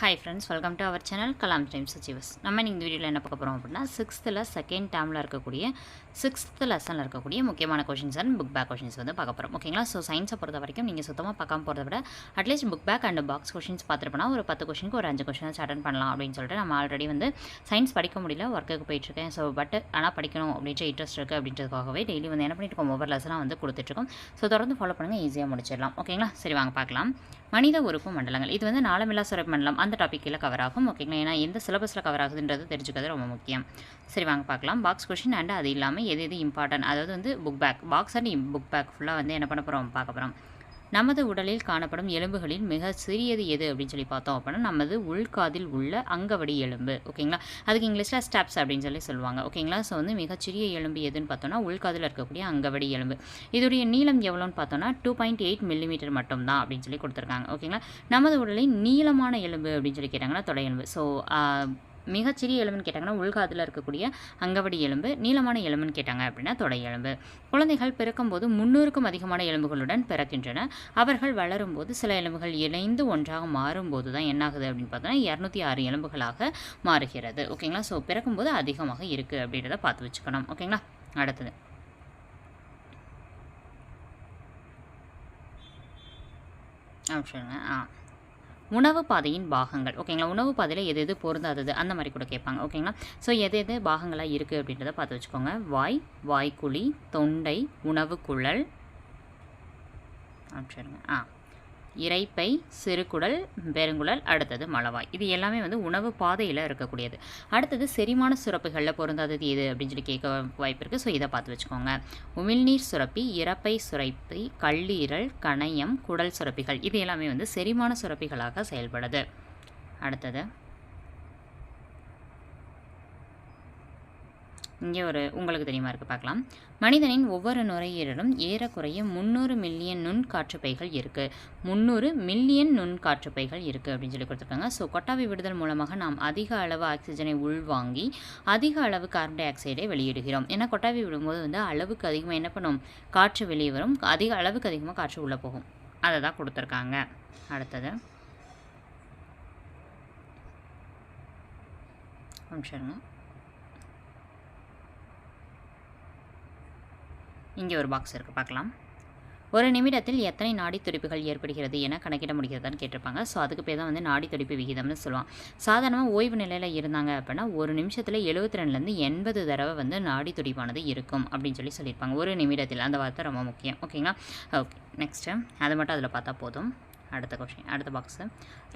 Hi friends welcome to our channel Kalam times achievers நம்ம இந்த வீடியோவில் என்ன பார்க்க போகிறோம் அப்படின்னா சிக்ஸ்த்தில் செகண்ட் டேர்மில் இருக்கக்கூடிய சிக்ஸ்த்து லெசனில் இருக்கக்கூடிய முக்கியமான questions and book back questions வந்து பார்க்க போகிறோம் ஓகேங்களா ஸோ சயின்ஸை பொறுத்த வரைக்கும் நீங்கள் சுத்தமாக பார்க்காம போகிறத விட at least book back and box questions பார்த்துருப்போம் ஒரு பத்து கொஷினுக்கு ஒரு அஞ்சு கொஷின்ஸ் அட்டன் பண்ணலாம் அப்படின்னு சொல்லிட்டு நம்ம ஆல்ரெடி வந்து சயின்ஸ் படிக்க முடியல ஒர்க்குக்கு போயிட்டுருக்கேன் ஸோ பட் ஆனால் படிக்கணும் அப்படின்ற இன்ட்ரெஸ்ட் இருக்குது அப்படின்றதுக்காகவே டெய்லி வந்து என்ன பண்ணிட்டு ஒவ்வொரு லெசனாக வந்து கொடுத்துட்ருக்கோம் ஸோ தொடர்ந்து ஃபாலோ பண்ணுங்கள் ஈஸியாக முடிச்சிடலாம். ஓகேங்களா சரி வாங்க பார்க்கலாம். மனித உறுப்பு மண்டலங்கள். இது வந்து நாளமில்லா சுரப்பு மண்டலம். அந்த டாபிக் கீழே கவர் ஆகும். ஓகேங்களா ஏன்னா எந்த சிலபஸில் கவர் ஆகுதுன்றது தெரிஞ்சுக்கிறது ரொம்ப முக்கியம். சரி வாங்க பார்க்கலாம். பாக்ஸ் கொஷின் அண்ட் அது இல்லாமல் எது எது இம்பார்ட்டன்ட் அதாவது வந்து book back box and book back ஃபுல்லாக வந்து என்ன பண்ண போகிறோம் பார்க்க போகிறோம் நமது உடலில் காணப்படும் எலும்புகளில் மிக சிறியது எது அப்படின்னு சொல்லி பார்த்தோம் அப்படின்னா நமது உள்காதில் உள்ள அங்கவடி எலும்பு. ஓகேங்களா? அதுக்கு இங்கிலீஷில் ஸ்டெப்ஸ் அப்படின்னு சொல்லி சொல்லுவாங்க. ஓகேங்களா? ஸோ வந்து மிகச்சிறிய எலும்பு எதுன்னு பார்த்தோம்னா உள்காதில் இருக்கக்கூடிய அங்கவடி எலும்பு. இதோடைய நீளம் எவ்வளோன்னு பார்த்தோம்னா டூ பாயிண்ட் எயிட் மில்லிமீட்டர் மட்டும் தான் அப்படின்னு சொல்லி கொடுத்துருக்காங்க. ஓகேங்களா? நமது உடலில் நீளமான எலும்பு அப்படின்னு சொல்லி கேட்டாங்கன்னா தொடை எலும்பு ஸோ மிகச்சிறிய எலும்புன்னு கேட்டாங்கன்னா உள்காதில் இருக்கக்கூடிய அங்கவடி எலும்பு நீளமான எலும்புன்னு கேட்டாங்க அப்படின்னா தொடை எலும்பு. குழந்தைகள் பிறக்கும்போது முன்னூறுக்கும் அதிகமான எலும்புகளுடன் பிறக்கின்றன. அவர்கள் வளரும்போது சில எலும்புகள் இணைந்து ஒன்றாக மாறும்போது தான் என்னாகுது அப்படின்னு பார்த்தோன்னா இரநூத்தி ஆறு எலும்புகளாக மாறுகிறது. ஓகேங்களா? ஸோ பிறக்கும்போது அதிகமாக இருக்குது அப்படின்றத பார்த்து வச்சுக்கணும். ஓகேங்களா? அடுத்தது. ஆ. உணவு பாதையின் பாகங்கள். ஓகேங்களா உணவு பாதையில் எது எது பொருந்தாதது? அந்த மாதிரி கூட கேட்பாங்க. ஓகேங்களா ஸோ எது எது பாகங்களாக இருக்குது அப்படின்றத பார்த்து வச்சுக்கோங்க. வாய் வாய்க்குழி தொண்டை உணவு குழல். ஆப்ஷனுங்க ஆ. இறைப்பை சிறுகுடல் பெருங்குடல் அடுத்தது மலவாய். இது எல்லாமே வந்து உணவு பாதையில் இருக்கக்கூடியது. அடுத்தது செரிமான சுரப்புகளில் பொருந்தாதது எது அப்படின்னு சொல்லி கேட்க வாய்ப்பு இருக்குது ஸோ இதை பார்த்து வச்சுக்கோங்க. உமிழ்நீர் சுரப்பி இறப்பை சுரப்பி கல்லீரல் கணையம் குடல் சுரப்பிகள். இது எல்லாமே வந்து செரிமான சுரப்பிகளாக செயல்படுது. அடுத்தது இங்கே ஒரு உங்களுக்கு தெரியுமா இருக்குது பார்க்கலாம். மனிதனின் ஒவ்வொரு நுரையீரலும் ஏறக்குறைய முந்நூறு மில்லியன் நுண் காற்றுப்பைகள் இருக்குது முந்நூறு மில்லியன் நுண் காற்றுப்பைகள் இருக்குது அப்படின்னு சொல்லி கொடுத்துருக்காங்க. ஸோ கொட்டாவி விடுதல் மூலமாக நாம் அதிக அளவு ஆக்சிஜனை உள்வாங்கி அதிக அளவு கார்பன் டை ஆக்சைடை வெளியிடுகிறோம். ஏன்னா கொட்டாவி விடும்போது வந்து அளவுக்கு அதிகமாக என்ன பண்ணும்? காற்று வெளியே வரும். அதிக அளவுக்கு அதிகமாக காற்று உள்ளே போகும். அதை தான் கொடுத்துருக்காங்க. அடுத்தது. நிமிஷங்க இங்கே ஒரு பாக்ஸ் இருக்குது பார்க்கலாம். ஒரு நிமிடத்தில் எத்தனை நாடி துடிப்புகள் ஏற்படுகிறது என கணக்கிட முடிகிறதான்னு கேட்டிருப்பாங்க. ஸோ அதுக்கு பேர் தான் வந்து நாடி துடிப்பு விகிதம்னு சொல்லுவாங்க சாதாரணமாக ஓய்வு நிலையில் இருந்தாங்க அப்படின்னா ஒரு நிமிஷத்தில் எழுபத்தி ரெண்டுலேருந்து எண்பது தடவை வந்து நாடி துடிப்பானது இருக்கும் அப்படின்னு சொல்லி சொல்லியிருப்பாங்க. ஒரு நிமிடத்தில். அந்த வார்த்தை ரொம்ப முக்கியம். ஓகேங்களா ஓகே நெக்ஸ்ட்டு அதை மட்டும் அதில் பார்த்தா போதும். அடுத்த கொஷின் அடுத்த பாக்ஸு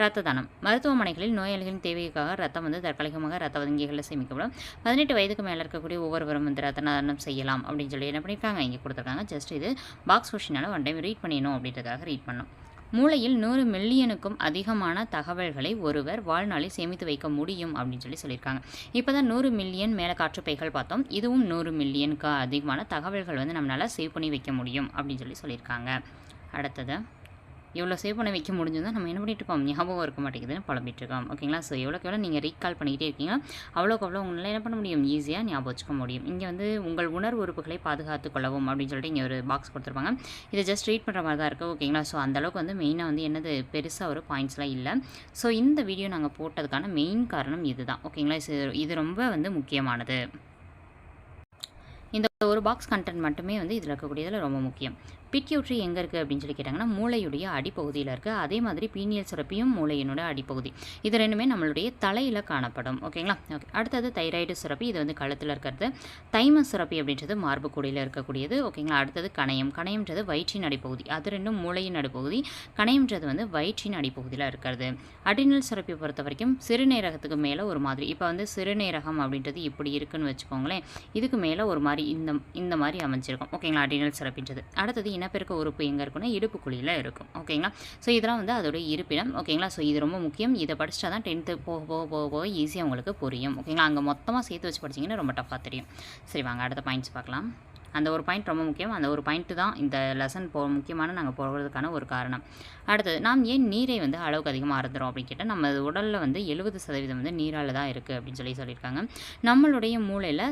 ரத்த தானம். மருத்துவமனைகளில் நோயாளிகளின் தேவைக்காக ரத்தம் வந்து தற்காலிகமாக ரத்த வங்கிகளில் சேமிக்கப்படும். பதினெட்டு வயதுக்கு மேலே இருக்கக்கூடிய ஒவ்வொருவரும் வந்து ரத்த தானம் செய்யலாம் அப்படின்னு சொல்லி என்ன பண்ணியிருக்காங்க இங்கே கொடுத்துருக்காங்க. ஜஸ்ட் இது பாக்ஸ் கொஷினால் ஒன் டைம் ரீட் பண்ணிடணும் அப்படின்றதுக்காக ரீட் பண்ணோம் மூளையில் நூறு மில்லியனுக்கும் அதிகமான தகவல்களை ஒருவர் வாழ்நாளில் சேமித்து வைக்க முடியும் அப்படின்னு சொல்லி சொல்லியிருக்காங்க. இப்போ தான் நூறு மில்லியன் மேலே காற்றுப்பைகள் பார்த்தோம். இதுவும் நூறு மில்லியனுக்கு அதிகமான தகவல்கள் வந்து நம்மளால் சேவ் பண்ணி வைக்க முடியும் அப்படின்னு சொல்லி சொல்லியிருக்காங்க. அடுத்தது எவ்வளோ சேவ் பண்ண வைக்க முடிஞ்சதோ நம்ம என்ன பண்ணிட்டு இருக்கோம்? ஞாபகம் இருக்க மாட்டேங்குதுன்னு புலம்பிட்டுருக்கோம் ஓகேங்களா ஸோ எவ்வளோக்கு எவ்வளோ நீங்கள் ரீகால் பண்ணிக்கிட்டே இருக்கீங்களோ அவ்வளோக்கு அவ்வளோ உங்களால் என்ன பண்ண முடியும்? ஈஸியாக ஞாபகம் வச்சுக்க முடியும். இங்கே வந்து உங்கள் உணர்வு உறுப்புகளை பாதுகாத்து கொள்ளவும் அப்படின்னு சொல்லிட்டு இங்கே ஒரு பாக்ஸ் கொடுத்துருப்பாங்க. இதை ஜஸ்ட் ரீட் பண்ணுற மாதிரி தான் இருக்குது ஓகேங்களா ஸோ அந்தளவுக்கு வந்து மெயினாக வந்து என்னது? பெருசாக ஒரு பாயிண்ட்ஸ்லாம் இல்லை. ஸோ இந்த வீடியோ நாங்கள் போட்டதுக்கான மெயின் காரணம் இதுதான். ஓகேங்களா இது ரொம்ப வந்து முக்கியமானது. இந்த ஒரு பாக்ஸ் கண்டென்ட் மட்டுமே வந்து இதில் இருக்கக்கூடியதில் ரொம்ப முக்கியம். பிட்யூட்ரி எங்கே இருக்குது அப்படின்னு சொல்லி கேட்டாங்கன்னா மூளையுடைய அடிப்பகுதியில் இருக்குது அதே மாதிரி பீனியல் சுரப்பியும் மூளையினோட அடிப்பகுதி. இது ரெண்டுமே நம்மளுடைய தலையில் காணப்படும். ஓகேங்களா? ஓகே. அடுத்தது தைராய்டு சுரப்பி இது வந்து கழுத்தில் இருக்கிறது. தைம சுரப்பி அப்படின்றது மார்பு கூடையில் இருக்கக்கூடியது. ஓகேங்களா? அடுத்தது கணையம். கணையம்ன்றது வயிற்றின் அடிப்பகுதி. அது ரெண்டும் மூளையின் அடிப்பகுதி. கணையம்ன்றது வந்து வயிற்றின் அடிப்பகுதியில் இருக்கிறது. அடினல் சுரப்பி பொறுத்த வரைக்கும் சிறுநீரகத்துக்கு மேலே ஒரு மாதிரி. இப்போ வந்து சிறுநீரகம் அப்படின்றது இப்படி இருக்குன்னு வச்சுக்கோங்களேன். இதுக்கு மேலே ஒரு மாதிரி இந்த இந்த மாதிரி அமைஞ்சிருக்கும். ஓகேங்களா? அடினல் சுரப்பின்றது அடுத்தது இனப்பெருக்க உறுப்பு எங்கே இருக்குன்னா இடுப்பு குழியில் இருக்கும். ஓகேங்களா? ஸோ இதெல்லாம் வந்து அதோட இருப்பிடம். ஓகேங்களா? ஸோ இது ரொம்ப முக்கியம். இதை படிச்சா தான் டென்த்து போக போக போக போக ஈஸியாக உங்களுக்கு புரியும். ஓகேங்களா? அங்கே மொத்தமாக சேர்த்து வச்சு படிச்சிங்கன்னா ரொம்ப டஃபாக தெரியும். சரி வாங்க. அடுத்த பாயிண்ட்ஸ் பார்க்கலாம். அந்த ஒரு பாயிண்ட் ரொம்ப முக்கியம். அந்த ஒரு பாயிண்ட்டு தான் இந்த லெசன் போ முக்கியமான நாங்கள் போகிறதுக்கான ஒரு காரணம். அடுத்தது நாம் ஏன் நீரை வந்து அளவுக்கு அதிகமாக அறந்துடும் அப்படின்னு கேட்டால் நம்ம உடலில் வந்து எழுபது சதவீதம் வந்து நீரால் தான் இருக்குது அப்படின்னு சொல்லி சொல்லியிருக்காங்க. நம்மளுடைய மூளையில்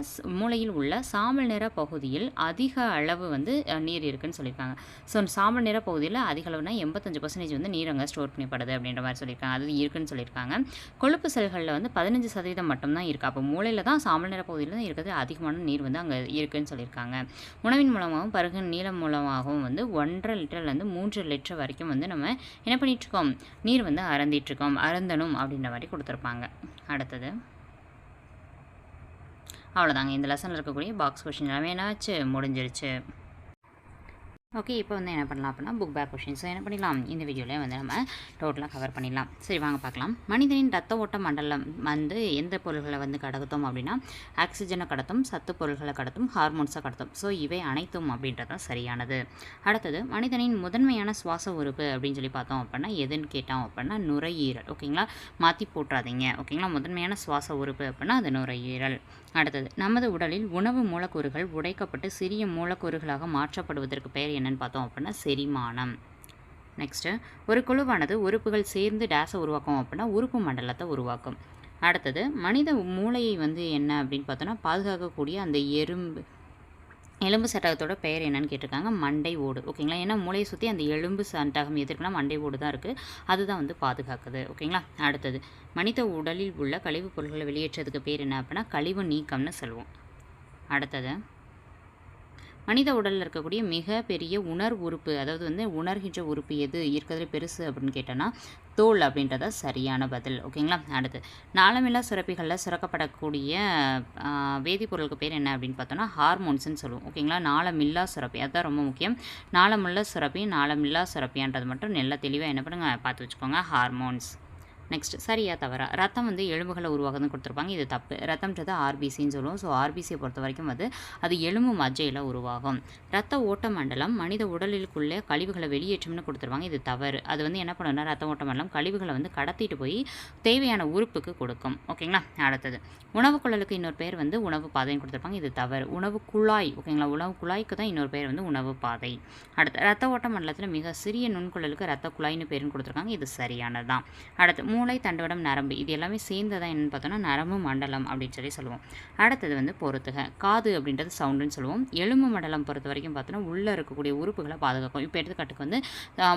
மூளையில் உள்ள சாம்பல் நிற பகுதியில் அதிக அளவு வந்து நீர் இருக்குன்னு சொல்லியிருக்காங்க. ஸோ சாம்பல் நிற பகுதியில் அதிக அளவுனா எண்பத்தஞ்சு பர்சன்டேஜ் வந்து நீர் அங்கே ஸ்டோர் பண்ணப்படுது அப்படின்ற மாதிரி சொல்லியிருக்காங்க. அது இருக்குன்னு சொல்லியிருக்காங்க. கொழுப்பு செல்களில் வந்து பதினஞ்சு சதவீதம் மட்டும்தான் இருக்குது அப்போ மூளையில் தான் சாம்பல் நிற பகுதியில் தான் இருக்கிறது அதிகமான நீர் வந்து அங்கே இருக்குதுன்னு சொல்லியிருக்காங்க. உணவின் மூலமாகவும் பருகு நீளம் மூலமாகவும் வந்து ஒன்றரை லிட்டர்லேருந்து மூன்று லிட்டர் வரைக்கும் வந்து நம்ம என்ன பண்ணிகிட்ருக்கோம் நீர் வந்து அறந்திட்டுருக்கோம் அருந்தணும் அப்படின்ற மாதிரி கொடுத்துருப்பாங்க. அடுத்தது. அவ்வளோதாங்க இந்த லெசனில் இருக்கக்கூடிய பாக்ஸ் கொஷின் எல்லாமே என்னாச்சு? முடிஞ்சிருச்சு. ஓகே இப்போ வந்து என்ன பண்ணலாம் அப்படின்னா புக் பேக் கொஷின்ஸ் என்ன பண்ணிடலாம்? இந்த வீடியோவில் வந்து நம்ம டோட்டலாக கவர் பண்ணிடலாம். சரி வாங்க பார்க்கலாம். மனிதனின் ரத்த ஓட்ட மண்டலம் வந்து எந்த பொருள்களை வந்து கடத்தும் அப்படின்னா ஆக்சிஜனை கடத்தும் சத்து பொருள்களை கடத்தும் ஹார்மோன்ஸை கடத்தும். ஸோ இவை அனைத்தும் அப்படின்றது சரியானது. அடுத்தது மனிதனின் முதன்மையான சுவாச உறுப்பு அப்படின்னு சொல்லி பார்த்தோம் அப்படின்னா எதுன்னு கேட்டோம் அப்படின்னா நுரையீரல். ஓகேங்களா மாற்றி போட்டுறாதீங்க. ஓகேங்களா முதன்மையான சுவாச உறுப்பு அப்படின்னா அது நுரையீரல். அடுத்தது நமது உடலில் உணவு மூலக்கூறுகள் உடைக்கப்பட்டு சிறிய மூலக்கூறுகளாக மாற்றப்படுவதற்கு பெயர் என்னன்னு பார்த்தோம் அப்படின்னா செரிமானம். நெக்ஸ்ட்டு ஒரு குழுவானது உறுப்புகள் சேர்ந்து டேஸை உருவாக்கும் அப்படின்னா உறுப்பு மண்டலத்தை உருவாக்கும். அடுத்தது மனித மூளையை வந்து என்ன அப்படின்னு பார்த்தோன்னா பாதுகாக்கக்கூடிய அந்த எறும்பு எலும்பு சட்டகத்தோட பெயர் என்னன்னு கேட்டிருக்காங்க மண்டை ஓடு. ஓகேங்களா ஏன்னா மூளையை சுற்றி அந்த எலும்பு சட்டகம் எது மண்டை ஓடு தான் இருக்குது அதுதான் வந்து பாதுகாக்குது. ஓகேங்களா அடுத்தது மனித உடலில் உள்ள கழிவுப் பொருட்களை வெளியேற்றதுக்கு பேர் என்ன அப்படின்னா கழிவு நீக்கம்னு சொல்லுவோம். அடுத்தது மனித உடலில் இருக்கக்கூடிய மிக பெரிய உணர் உறுப்பு அதாவது வந்து உணர்கின்ற உறுப்பு எது இருக்கிறதுல பெருசு அப்படின்னு கேட்டோன்னா தோல் அப்படின்றத சரியான பதில். ஓகேங்களா? அடுத்து நாளமில்லா சுரப்பிகளில் சுரக்கப்படக்கூடிய வேதிப்பொருளுக்கு பேர் என்ன அப்படின்னு பார்த்தோன்னா ஹார்மோன்ஸ்னு சொல்லுவோம். ஓகேங்களா? நாளமில்லா சுரப்பி அதுதான் ரொம்ப முக்கியம். நாளமுள்ள சுரப்பி நாளமில்லா சுரப்பின்றது மட்டும் நல்லா தெளிவாக என்ன பண்ணுங்க பார்த்து வச்சுக்கோங்க ஹார்மோன்ஸ் நெக்ஸ்ட் சரியா தவறா? ரத்தம் வந்து எலும்புகளை உருவாகுதுன்னு கொடுத்துருப்பாங்க. இது தப்பு. ரத்தம்ன்றது ஆர்பிசின்னு சொல்லுவோம். ஸோ ஆர்பிசியை பொறுத்த வரைக்கும் வந்து அது எலும்பு மஜ்ஜையில் உருவாகும். ரத்த ஓட்ட மண்டலம் மனித உடலுக்குள்ளே கழிவுகளை வெளியேற்றும்னு கொடுத்துருவாங்க இது தவறு. அது வந்து என்ன பண்ணணும்னா ரத்த ஓட்ட மண்டலம் கழிவுகளை வந்து கடத்திட்டு போய் தேவையான உறுப்புக்கு கொடுக்கும். ஓகேங்களா? அடுத்தது. உணவு குழலுக்கு இன்னொரு பேர் வந்து உணவு பாதைன்னு கொடுத்துருப்பாங்க. இது தவறு. உணவு குழாய். ஓகேங்களா? உணவு குழாய்க்கு தான் இன்னொரு பேர் வந்து உணவு பாதை. அடுத்து ரத்த ஓட்ட மண்டலத்தில் மிக சிறிய நுண்குழலுக்கு ரத்த குழாய்னு பேருன்னு கொடுத்துருக்காங்க. இது சரியானது தான் அடுத்து மூளை தண்டுவடம் நரம்பு இது எல்லாமே சேர்ந்ததான் என்னன்னு பார்த்தோன்னா நரம்பு மண்டலம் அப்படின்னு சொல்லி சொல்லுவோம். அடுத்தது வந்து பொறுத்துக. காது அப்படின்றது சவுண்டுன்னு சொல்லுவோம். எலும்பு மண்டலம் பொறுத்த வரைக்கும் பார்த்தோன்னா உள்ளே இருக்கக்கூடிய உறுப்புகளை பாதுகாக்கும். இப்போ எடுத்துக்காட்டுக்கு வந்து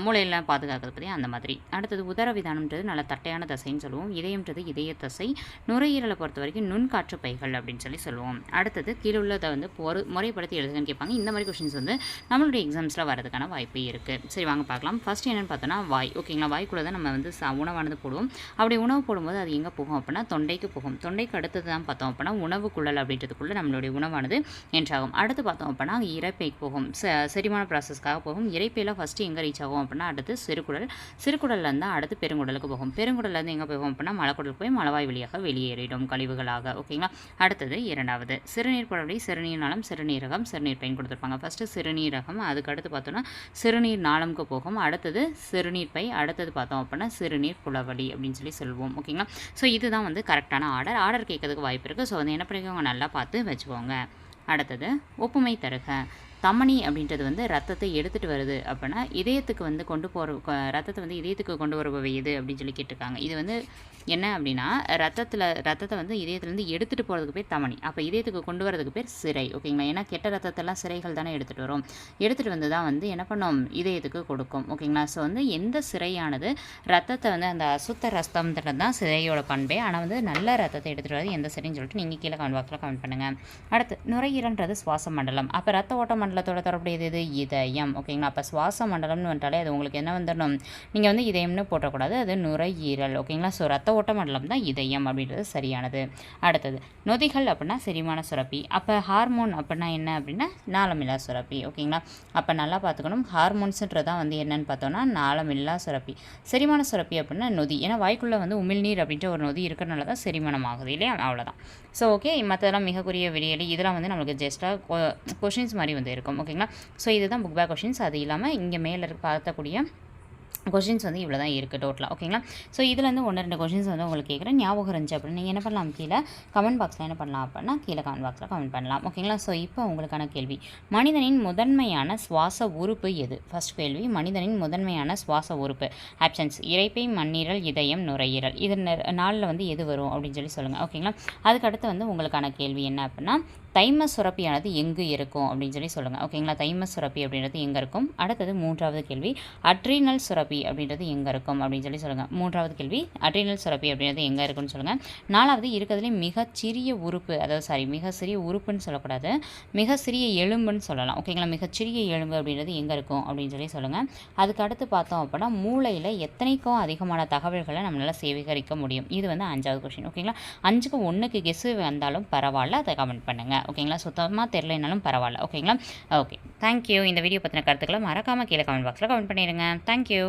மூளையெல்லாம் பாதுகாக்கிறது பற்றி அந்த மாதிரி. அடுத்தது உதர விதானம்ன்றது நல்ல தட்டையான தசைன்னு சொல்லுவோம். இதயம்ன்றது இதய தசை. நுரையீரலை பொறுத்த வரைக்கும் நுண்காற்று பைகள் அப்படின்னு சொல்லி சொல்லுவோம். அடுத்தது கீழே உள்ளதை வந்து பொறு முறைப்படுத்தி எழுதுகன்னு கேட்பாங்க. இந்த மாதிரி கொஷின்ஸ் வந்து நம்மளுடைய எக்ஸாம்ஸில் வரதுக்கான வாய்ப்பு இருக்குது சரி வாங்க பார்க்கலாம். ஃபர்ஸ்ட் என்னென்னு பார்த்தோன்னா வாய். ஓகேங்களா வாய்க்குள்ளே தான் நம்ம வந்து உணவானது போடுவோம். அப்படி உணவு போடும்போது அது எங்கே போகும் அப்படின்னா தொண்டைக்கு போகும். தொண்டைக்கு அடுத்தது தான் பார்த்தோம் அப்படின்னா உணவு குழல் அப்படின்றதுக்குள்ளே நம்மளுடைய உணவானது என்றாகும். அடுத்து பார்த்தோம் அப்படின்னா இறைப்பைக்கு போகும். ச செரிமான ப்ராசஸ்க்காக போகும். இறைப்பையில் ஃபஸ்ட்டு எங்கே ரீச் ஆகும் அப்படின்னா அடுத்து சிறுகுடல். சிறுகுடல்லேருந்து அடுத்து பெருங்குடலுக்கு போகும். பெருங்குடல்லேருந்து எங்கே போகும் அப்படின்னா மலக்குடல் போய் மலவாய் வழியாக வெளியேறிடும் கழிவுகளாக. ஓகேங்களா அடுத்தது இரண்டாவது. சிறுநீர் குழவி சிறுநீர் நாளம் சிறுநீரகம் சிறுநீர் பயன் கொடுத்துருப்பாங்க. ஃபஸ்ட்டு சிறுநீரகம் அதுக்கு அடுத்து பார்த்தோன்னா சிறுநீர் நாளம்க்கு போகும். அடுத்தது சிறுநீர் பை அடுத்தது பார்த்தோம் அப்படின்னா சிறுநீர் குளவழி அப்படின்னு சொல்லி சொல்லுவோம் ஓகேங்களா ஸோ இதுதான் வந்து கரெக்டான ஆர்டர் ஆர்டர் கேட்கறதுக்கு வாய்ப்பு இருக்குது ஸோ வந்து என்ன பண்ணிக்கோங்க? நல்லா பார்த்து வச்சுக்கோங்க. அடுத்தது ஒப்புமை தருக. தமனி அப்படின்றது வந்து ரத்தத்தை எடுத்துகிட்டு வருது அப்படின்னா இதயத்துக்கு வந்து கொண்டு போகிற ரத்தத்தை வந்து இதயத்துக்கு கொண்டு வருபவை எது அப்படின்னு சொல்லி கேட்டிருக்காங்க. இது வந்து என்ன அப்படின்னா ரத்தத்தில் ரத்தத்தை வந்து இதயத்துலேருந்து எடுத்துகிட்டு போகிறதுக்கு பேர் தமனி அப்போ இதயத்துக்கு கொண்டு வரதுக்கு பேர் சிறை ஓகேங்களா? ஏன்னா கெட்ட ரத்தத்தெல்லாம் சிறைகள் தானே எடுத்துகிட்டு வரும். எடுத்துகிட்டு வந்து தான் வந்து என்ன பண்ணும்? இதயத்துக்கு கொடுக்கும் ஓகேங்களா? ஸோ வந்து எந்த சிறையானது ரத்தத்தை வந்து அந்த அசுத்த ரத்தம்ன்றது தான் சிறையோட பண்பே. ஆனால் வந்து நல்ல ரத்தத்தை எடுத்துகிட்டு வரது எந்த சிறைன்னு சொல்லிட்டு நீங்கள் கீழே கமெண்ட் பாக்ஸில் கமெண்ட் பண்ணுங்கள் அடுத்து நுரையீரல்ன்றது சுவாச மண்டலம். அப்போ ரத்த ஓட்ட மண்டலத்தோட தொடர்புடையது இது இதயம். ஓகேங்களா அப்போ சுவாச மண்டலம்னு வந்துட்டாலே அது உங்களுக்கு என்ன வந்துடணும்? நீங்கள் வந்து இதயம்னு போட்டக்கூடாது. அது நுரையீரல். ஓகேங்களா ஸோ ரத்த ஓட்ட மண்டலம் தான் இதயம் அப்படின்றது சரியானது. அடுத்தது நொதிகள் அப்படின்னா செரிமான சுரப்பி. அப்போ ஹார்மோன் அப்படின்னா என்ன அப்படின்னா நாளமில்லா சுரப்பி. ஓகேங்களா அப்போ நல்லா பார்த்துக்கணும். ஹார்மோன்ஸுன்றது தான் வந்து என்னன்னு பார்த்தோன்னா நாளமில்லா சுரப்பி. செரிமான சுரப்பி அப்படின்னா நொதி. ஏன்னா வாய்க்குள்ளே வந்து உமிழ்நீர் அப்படின்ற ஒரு நொதி இருக்கிறனால தான் செரிமானம் ஆகுது இல்லையா? அவ்வளோதான் ஸோ ஓகே மற்றதெல்லாம் மிகக்குரிய வெளியீடு இதெல்லாம் வந்து நம்மளுக்கு ஜஸ்ட்டாக கொஷின்ஸ் மாதிரி வந்து இருக்கும் ஓகேங்களா ஸோ இதுதான் புக் பேக் கொஷின்ஸ் அது இல்லாமல் இங்கே மேலே பார்த்தக்கூடிய கொஷின்ஸ் வந்து இவ்வளோ தான் இருக்குது டோட்டலாக ஓகேங்களா ஸோ இதுலேருந்து ஒன்று ரெண்டு கொஷின்ஸ் வந்து உங்களுக்கு கேட்குறேன். ஞாபகம் இருந்துச்சு அப்படின்னு நீங்கள் என்ன பண்ணலாம்? கீழே கமெண்ட் பாக்ஸில் என்ன பண்ணலாம் அப்படின்னா கீழே கமெண்ட் பாக்ஸில் கமெண்ட் பண்ணலாம் ஓகேங்களா ஸோ இப்போ உங்களுக்கான கேள்வி. மனிதனின் முதன்மையான சுவாச உறுப்பு எது? ஃபர்ஸ்ட் கேள்வி மனிதனின் முதன்மையான சுவாச உறுப்பு. ஆப்ஷன்ஸ் இறைப்பை மண்ணீரல் இதயம் நுரையீரல். இது நாளில் வந்து எது வரும் அப்படின்னு சொல்லி சொல்லுங்கள் ஓகேங்களா அதுக்கடுத்து வந்து உங்களுக்கான கேள்வி என்ன அப்படின்னா தைம சுரப்பியானது எங்கு இருக்கும் அப்படின்னு சொல்லி சொல்லுங்கள் ஓகேங்களா தைம சுரப்பி அப்படின்றது எங்கே இருக்கும்? அடுத்தது மூன்றாவது கேள்வி. அட்ரினல் சுரப்பி அப்படின்றது எங்கே இருக்கும்? அப்படின்னு சொல்லி சொல்லுங்கள் மூன்றாவது கேள்வி. அட்ரினல் சுரப்பி அப்படின்றது எங்கே இருக்குன்னு சொல்லுங்கள் நாலாவது இருக்கிறதுலே மிகச்சிறிய உறுப்பு அதாவது சாரி மிக சிறிய உறுப்புன்னு சொல்லக்கூடாது. மிக சிறிய எலும்புன்னு சொல்லலாம். ஓகேங்களா மிகச்சிறிய எலும்பு அப்படின்றது எங்கே இருக்கும்? அப்படின்னு சொல்லி சொல்லுங்கள் அதுக்கு அடுத்து பார்த்தோம் அப்படின்னா மூளையில் எத்தனைக்கும் அதிகமான தகவல்களை நம்மளால் சேகரிக்க முடியும். இது வந்து அஞ்சாவது கொஷின் ஓகேங்களா அஞ்சுக்கு ஒன்றுக்கு கெஸ்ஸு வந்தாலும் பரவாயில்ல. அதை கமெண்ட் பண்ணுங்கள் ஓகேங்களா? சுத்தமாக தெரிலனாலும் பரவாயில்ல. ஓகேங்களா? ஓகே தேங்க்யூ இந்த வீடியோ பற்றின கருத்துக்களை மறக்காமல் கீழே கமெண்ட் பாக்ஸில் கமெண்ட் பண்ணிடுங்க. தேங்க்யூ